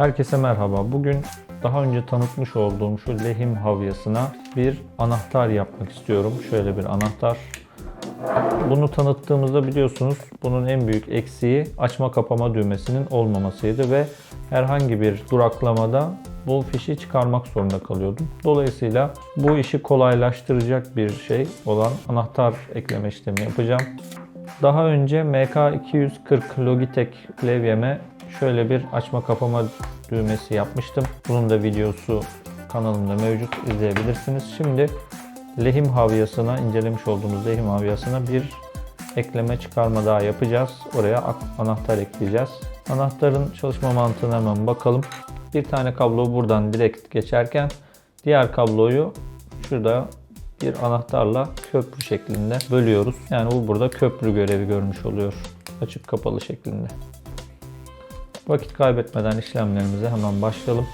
Herkese merhaba. Bugün daha önce tanıtmış olduğum şu lehim havyasına bir anahtar yapmak istiyorum. Şöyle bir anahtar. Bunu tanıttığımızda biliyorsunuz bunun en büyük eksiği açma kapama düğmesinin olmamasıydı ve herhangi bir duraklamada bu fişi çıkarmak zorunda kalıyordum. Dolayısıyla bu işi kolaylaştıracak bir şey olan anahtar ekleme işlemi yapacağım. Daha önce MK240 Logitech klavyeme şöyle bir açma kapama düğmesi yapmıştım. Bunun da videosu kanalımda mevcut izleyebilirsiniz. Şimdi lehim havyasına, incelemiş olduğumuz lehim havyasına bir ekleme çıkarma daha yapacağız. Oraya anahtar ekleyeceğiz. Anahtarın çalışma mantığına hemen bakalım. Bir tane kablo buradan direkt geçerken diğer kabloyu şurada bir anahtarla köprü şeklinde bölüyoruz. Yani bu burada köprü görevi görmüş oluyor. Açık kapalı şeklinde. Vakit kaybetmeden işlemlerimize hemen başlayalım.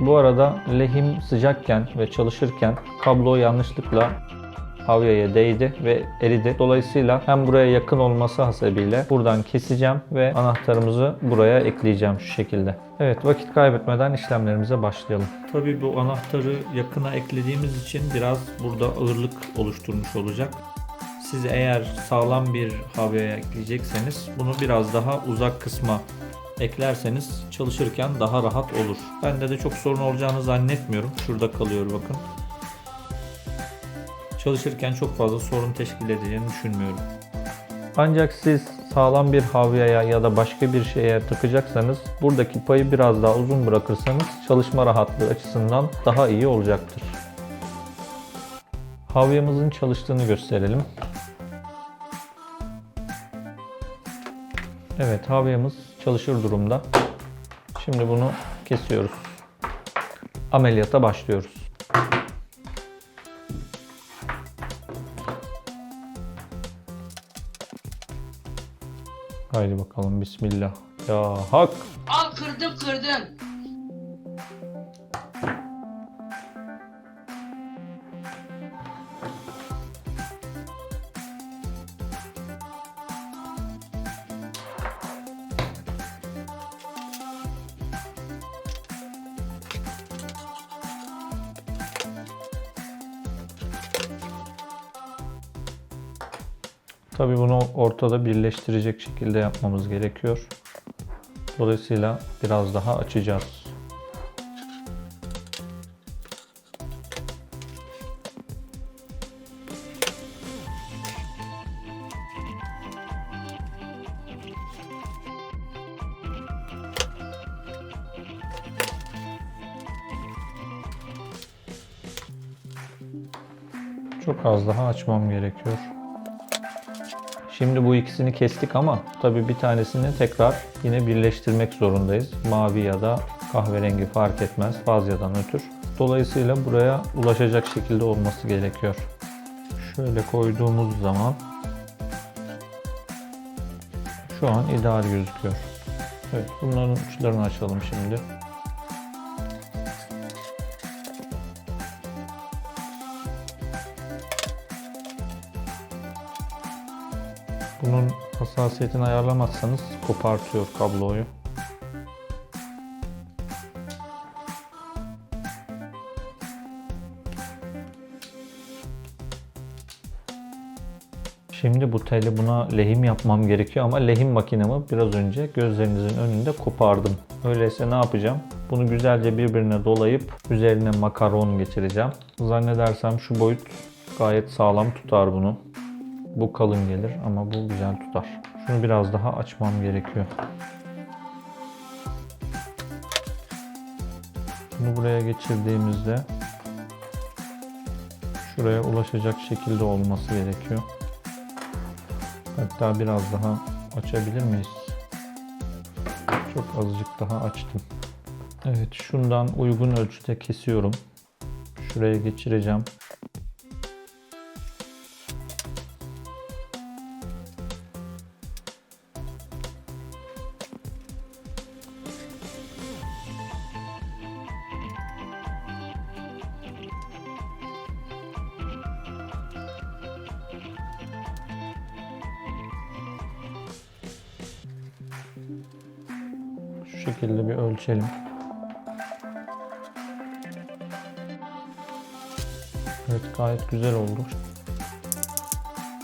Bu arada lehim sıcakken ve çalışırken kablo yanlışlıkla havyaya değdi ve eridi. Dolayısıyla hem buraya yakın olması hasebiyle buradan keseceğim ve anahtarımızı buraya ekleyeceğim şu şekilde. Evet vakit kaybetmeden işlemlerimize başlayalım. Tabii bu anahtarı yakına eklediğimiz için biraz burada ağırlık oluşturmuş olacak. Siz eğer sağlam bir havyaya ekleyecekseniz bunu biraz daha uzak kısma eklerseniz çalışırken daha rahat olur. Bende de çok sorun olacağını zannetmiyorum. Şurada kalıyor bakın. Çalışırken çok fazla sorun teşkil edeceğini düşünmüyorum. Ancak siz sağlam bir havyaya ya da başka bir şeye takacaksanız buradaki payı biraz daha uzun bırakırsanız çalışma rahatlığı açısından daha iyi olacaktır. Havyamızın çalıştığını gösterelim. Evet havyamız çalışır durumda. Şimdi bunu kesiyoruz. Ameliyata başlıyoruz. Haydi bakalım bismillah. Ya hak. Al kırdım kırdım. Tabii bunu ortada birleştirecek şekilde yapmamız gerekiyor. Dolayısıyla biraz daha açacağız. Çok az daha açmam gerekiyor. Şimdi bu ikisini kestik ama tabii bir tanesini tekrar yine birleştirmek zorundayız. Mavi ya da kahverengi fark etmez fazladan ötür. Dolayısıyla buraya ulaşacak şekilde olması gerekiyor. Şöyle koyduğumuz zaman şu an ideal gözüküyor. Evet bunların uçlarını açalım şimdi. Bunun hassasiyetini ayarlamazsanız kopartıyor kabloyu. Şimdi bu teli buna lehim yapmam gerekiyor ama lehim makinemi biraz önce gözlerinizin önünde kopardım. Öyleyse ne yapacağım? Bunu güzelce birbirine dolayıp üzerine makaron geçireceğim. Zannedersem şu boyut gayet sağlam tutar bunu. Bu kalın gelir ama bu güzel tutar. Şunu biraz daha açmam gerekiyor. Bunu buraya geçirdiğimizde şuraya ulaşacak şekilde olması gerekiyor. Hatta biraz daha açabilir miyiz? Çok azıcık daha açtım. Evet şundan uygun ölçüde kesiyorum. Şuraya geçireceğim. Şekilde bir ölçelim. Evet gayet güzel oldu.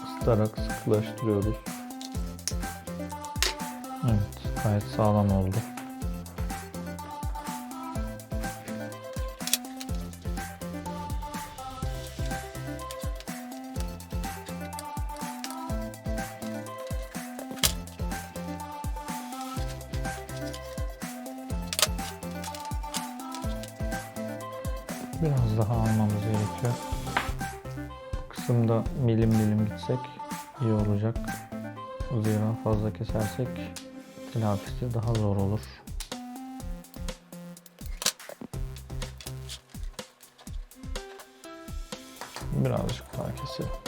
Isıtarak sıkılaştırıyoruz. Evet gayet sağlam oldu. Biraz daha almamız gerekiyor. Bu kısımda milim milim gitsek iyi olacak. Zira fazla kesersek telafisi daha zor olur. Birazcık daha keselim.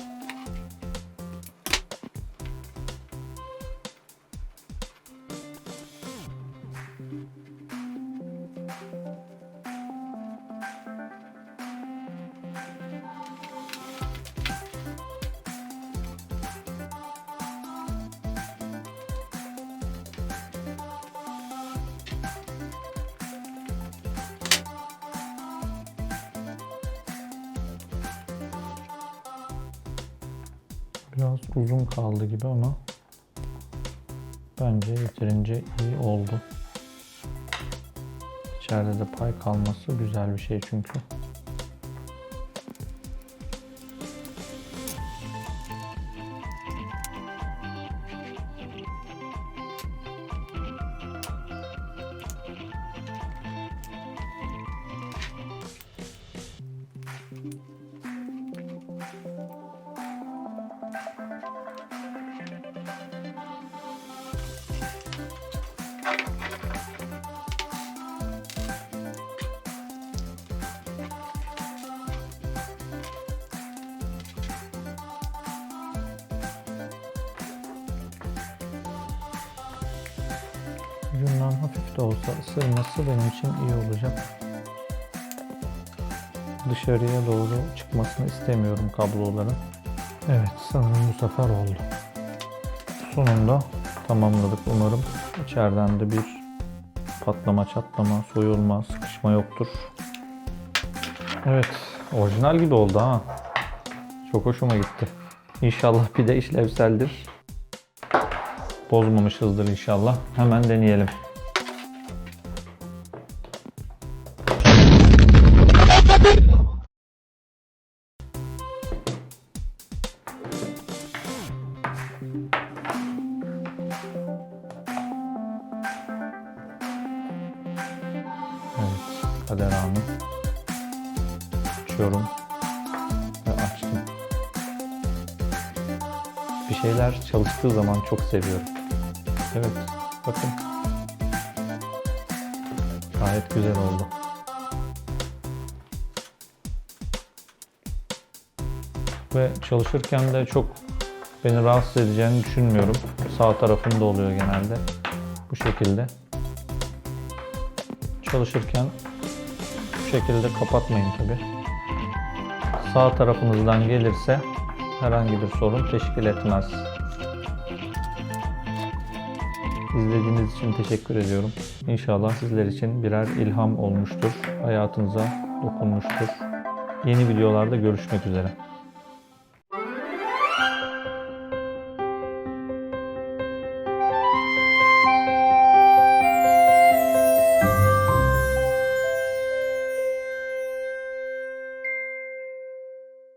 Biraz uzun kaldı gibi ama bence yeterince iyi oldu. İçeride de pay kalması güzel bir şey çünkü. Ucundan hafif de olsa ısırması benim için iyi olacak. Dışarıya doğru çıkmasını istemiyorum kabloların. Evet sanırım bu sefer oldu. Sonunda tamamladık umarım. İçeriden de bir patlama, çatlama, soyulma, sıkışma yoktur. Evet, orijinal gibi oldu ha. Çok hoşuma gitti. İnşallah pide işlevseldir. Bozmamışızdır inşallah. Hemen deneyelim. Evet, kader anı. Açıyorum ve açtım. Bir şeyler çalıştığı zaman çok seviyorum. Evet, bakın. Gayet güzel oldu. Ve çalışırken de çok beni rahatsız edeceğini düşünmüyorum. Sağ tarafında oluyor genelde. Bu şekilde. Çalışırken bu şekilde kapatmayın tabi. Sağ tarafınızdan gelirse herhangi bir sorun teşkil etmez. İzlediğiniz için teşekkür ediyorum. İnşallah sizler için birer ilham olmuştur. Hayatınıza dokunmuştur. Yeni videolarda görüşmek üzere.